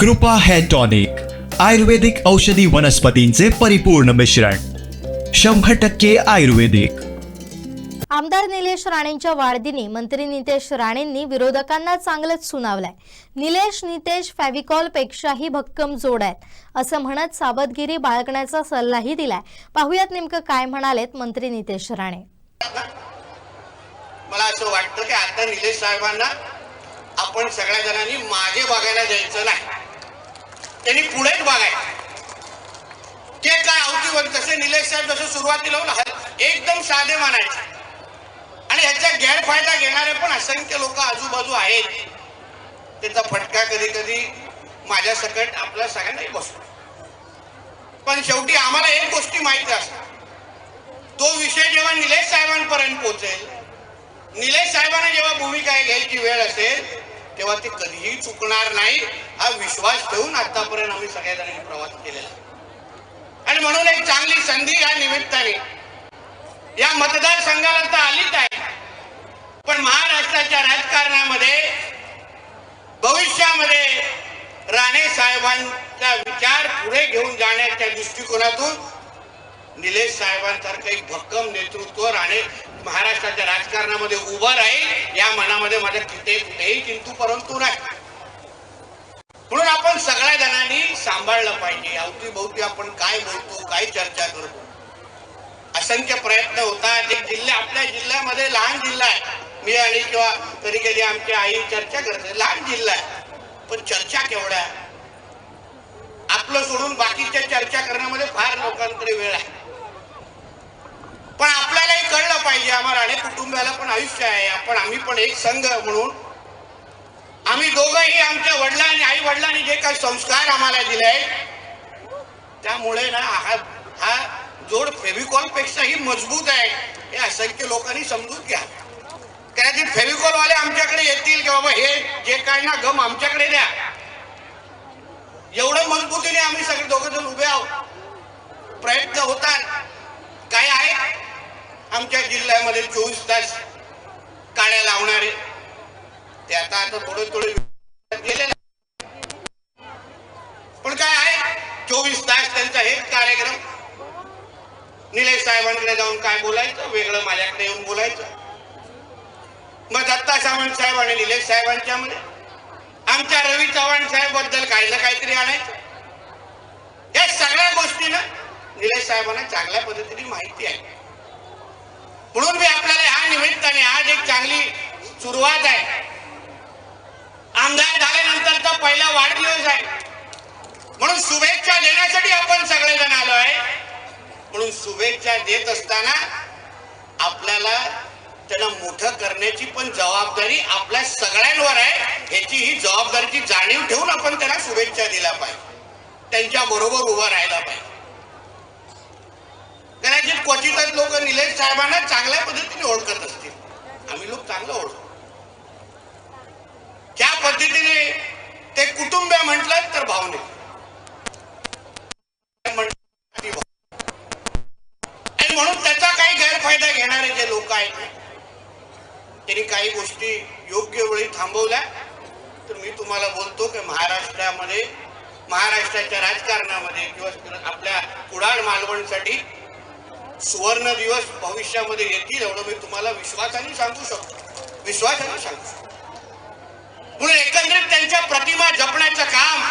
कृपा hair tonic आयुर्वेदिक औषधी वनस्पतींचे परिपूर्ण मिश्रण शंभर टक्के आयुर्वेदिक. आमदार निलेश राणेंच्या वाढदिनी मंत्री नितेश राणेंनी विरोधकांना चांगलंच सुनावलंय. निलेश नितेश फॅव्हिकॉल पेक्षाही भक्कम जोड आहेत. असं म्हणत सावधगिरी बाळगण्याचा सल्लाही दिलाय. पाहुयात नेमकं काय म्हणालेत मंत्री नितेश राणे. मला असं वाटतं की आता निलेश साहेबांना आपण सगळ्या जणांनी मागे बघायला जायचं नाही. त्यांनी पुढेच बघायचं ते काय अवतीवर तसे निलेश साहेब जसं सुरुवातीला होतं, एकदम साधे मानायचे. आणि ह्याचा गैरफायदा घेणारे पण असंख्य लोक आजूबाजू आहेत. त्याचा फटका कधी कधी माझ्या सकट आपल्या सगळ्यांनाही बसतो. पण शेवटी आम्हाला एक गोष्टी माहिती असतात तो विषय जेव्हा निलेश साहेबांपर्यंत पोहोचेल निलेश साहेबांना जेव्हा भूमिका घ्यायची वेळ असेल तेव्हा ते कधीही चुकणार नाही. हा विश्वास ठेवून आतापर्यंत आम्ही सगळ्या जणांनी प्रवास केलेला आणि म्हणून एक चांगली संधी या निमित्ताने या मतदारसंघाला तर आलीच आहे. पण महाराष्ट्राच्या राजकारणामध्ये भविष्यामध्ये राणे साहेबांचा विचार पुढे घेऊन जाण्याच्या दृष्टिकोनातून निलेश साहेबांसारखं एक भक्कम नेतृत्व राणे महाराष्ट्राच्या राजकारणामध्ये उभं राहील या मनामध्ये माझ्या कुठे कुठेही किंतु परंतु नाही. म्हणून आपण सगळ्या जणांनी सांभाळलं पाहिजे. अवतीभोवती आपण काय बोलतो काय चर्चा करतो? असंख्य प्रयत्न होतात. एक जिल्हा आपल्या जिल्ह्यामध्ये लहान जिल्हा आहे. मी आणि किंवा कधी कधी आमच्या आई चर्चा करते लहान जिल्हा आहे. पण चर्चा केवढ्या? आपलं सोडून बाकीच्या चर्चा करण्यामध्ये फार लोकांकडे वेळ आहे. पण आपल्यालाही कळलं पाहिजे आम्हाला अनेक कुटुंबाला पण आयुष्य आहे. आपण आम्ही पण एक संघ म्हणून. आम्ही दोघंही आमच्या वडिलांनी आई वडिलांनी जे काही संस्कार आम्हाला दिले त्यामुळे ना हा हा जोड फेविकॉल पेक्षाही मजबूत आहे हे असंख्य लोकांनी समजून घ्या. कदाचित फेविकॉल वाले आमच्याकडे येतील की बाबा हे जे काय ना गम आमच्याकडे द्या. एवढं मजबूतीने आम्ही सगळे दोघं जण उभे आहोत. प्रयत्न होतात. काय आहे आमच्या जिल्ह्यामध्ये चोवीस तास काड्या लावणारे ते आता आता थोडे थोडे गेलेले पण काय आहे? चोवीस तास त्यांचा हेच कार्यक्रम. निलेश साहेबांकडे जाऊन काय बोलायचं? वेगळं माझ्याकडे येऊन बोलायचं. मग दत्ता सावंत साहेब आणि निलेश साहेबांच्या मध्ये आमच्या रवी चव्हाण साहेबबद्दल काही ना काहीतरी आणायचं. या सगळ्या गोष्टीनं निलेश साहेबांना चांगल्या पद्धतीने माहिती आहे. म्हणून मी आपल्याला ह्या निमित्ताने आज एक चांगली सुरुवात आहे. आमदार झाल्यानंतरचा पहिला वाढदिवस आहे. म्हणून शुभेच्छा देण्यासाठी आपण सगळेजण आलो आहे म्हणून शुभेच्छा देत असताना आपल्याला त्यांना मोठं करण्याची पण जबाबदारी आपल्या सगळ्यांवर आहे. ह्याची ही जबाबदारीची जाणीव ठेवून आपण त्यांना शुभेच्छा दिल्या पाहिजे. त्यांच्या बरोबर उभा राहायला पाहिजे. कदाचित क्वचितच लोक निलेश साहेबांना चांगल्या पद्धतीने ओळखत असतील. आम्ही लोक चांगलं ओळखतो. त्या पद्धतीने ते कुटुंब म्हटलं तर भावने आणि म्हणून त्याचा काही गैरफायदा घेणारे जे लोक आहेत त्यांनी काही गोष्टी योग्य वेळी थांबवल्या. तर मी तुम्हाला बोलतो की महाराष्ट्रामध्ये महाराष्ट्राच्या राजकारणामध्ये किंवा आपल्या कुडाळ मालवणसाठी सुवर्ण दिवस भविष्यामध्ये येतील एवढं मी तुम्हाला विश्वासाने सांगू शकतो. विश्वासाने सांगू शकतो. म्हणून एकंदरीत त्यांच्या प्रतिमा जपण्याचं काम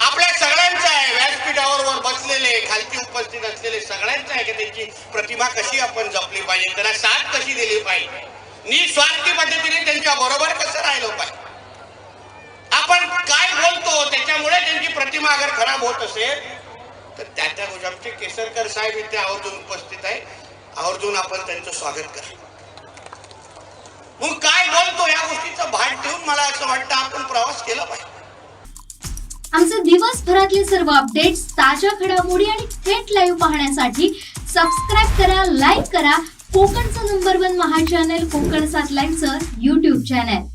आपल्या सगळ्यांचं आहे. व्यासपीठावर वर बसलेले खालती उपस्थित असलेले सगळ्यांचं आहे की त्यांची प्रतिमा कशी आपण जपली पाहिजे त्यांना साथ कशी दिली पाहिजे. निस्वार्थी पद्धतीने त्यांच्या बरोबर कसं राहिलं पाहिजे. आपण काय बोलतो त्याच्यामुळे त्यांची प्रतिमा अगर खराब होत असेल तर त्या त्या गोष्टी आमचे केसरकर साहेब इथे आवर्जून उपस्थित आहे. आवर्जून आपण त्यांचं स्वागत करा. मग काय बोलतो या गोष्टीचं भान ठेवून मला असं वाटतं आपण प्रवास केला पाहिजे. आमचे दिवसभरातले सर्व अपडेट्स ताज्या घडामोडी आणि थेट लाईव्ह पाहण्यासाठी सबस्क्राईब करा लाईक करा. कोकणचं नंबर वन महा चॅनल कोकण सात लाईव्हचं युट्यूब चॅनल